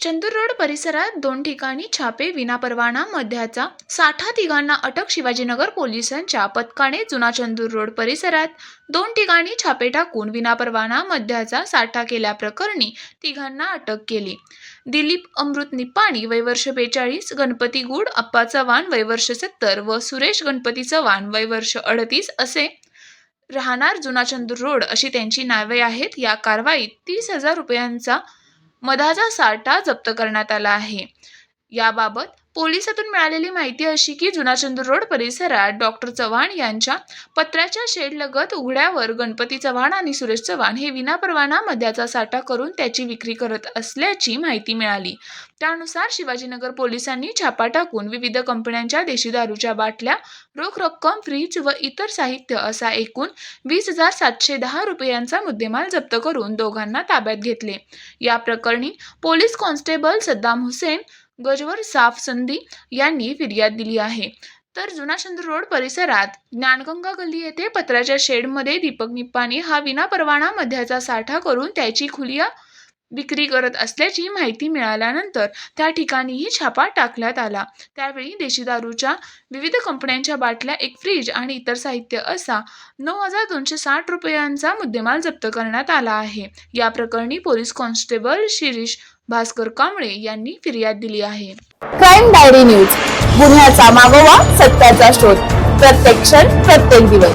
Chandur road परिसरात दोन ठिकाणी छापे विनापरवाना मद्याचा साठा तिघांना अटक शिवाजीनगर पोलिसांच्या पथकाने जुना चंदूर रोड परिसरात दोन ठिकाणी छापे टाकून विनापरवाना मद्याचा साठा केल्याप्रकरणी तिघांना अटक केली. दिलीप अमृत निपाणी वयवर्ष बेचाळीस गणपती गुड अप्पा चव्हाण वयवर्ष सत्तर व सुरेश गणपती चव्हाण वयवर्ष अडतीस असे राहणार जुना चंदूर रोड अशी त्यांची नावे आहेत. या कारवाईत तीस हजार रुपयांचा मधाचा साठा जप्त करण्यात आला आहे. याबाबत पोलिसातून मिळालेली माहिती अशी की जुना रोड परिसरात डॉक्टर चव्हाण यांच्या पत्र्याच्या शेडलगत उघड्यावर गणपती चव्हाण आणि सुरेश चव्हाण हे विनापरवाना मद्याचा साठा करून त्याची विक्री करत असल्याची माहिती मिळाली. त्यानुसार शिवाजीनगर पोलिसांनी छापा टाकून विविध कंपन्यांच्या देशी दारूच्या बाटल्या रोख रक्कम फ्रीज व इतर साहित्य असा एकूण वीस हजार सातशे दहा रुपयांचा मुद्देमाल जप्त करून दोघांना ताब्यात घेतले. या प्रकरणी पोलीस कॉन्स्टेबल सद्दाम हुसेन गजवर साफ संधी यांनी फिर्याद दिली आहे. तर जुना चंद्र रोड परिसरात ज्ञानगंगा गल्ली येथे पत्राच्या शेडमध्ये दीपक निप्पाणी हा विनापरवाना मद्याचा साठा करून त्याची खुलिया विक्री करत असल्याची माहिती मिळाल्यानंतर त्या ठिकाणीही छापा टाकण्यात आला. त्यावेळी देशी दारूच्या विविध कंपन्यांच्या बाटल्या एक फ्रीज आणि इतर साहित्य असा नऊ हजार दोनशे साठ रुपयांचा मुद्देमाल जप्त करण्यात आला आहे. या प्रकरणी पोलीस कॉन्स्टेबल शिरीष भास्कर कांबळे यांनी फिर्याद दिली आहे. Crime diary news. गुन्ह्याचा मागोवा सत्याचा शोध. प्रत्येक क्षण प्रत्येक दिवस.